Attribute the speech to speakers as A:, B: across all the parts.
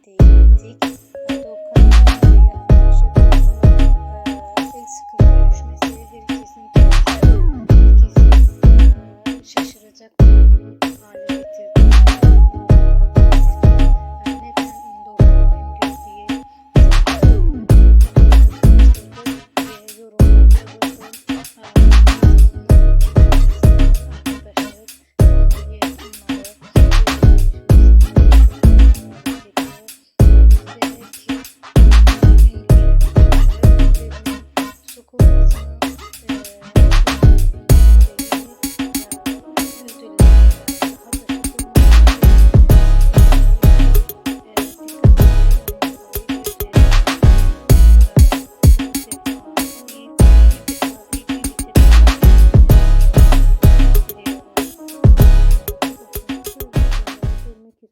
A: markete gittik. Orada o kadar yaşadığımız el sıkıntı görüşmesi herkesin herkesin e, şaşıracak hale getirdi.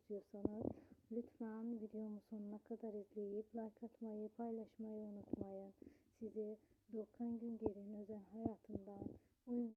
A: istiyorsanız lütfen videomu sonuna kadar izleyip like atmayı, paylaşmayı unutmayın. Sizi Dokan Günger'in özel hayatından oyun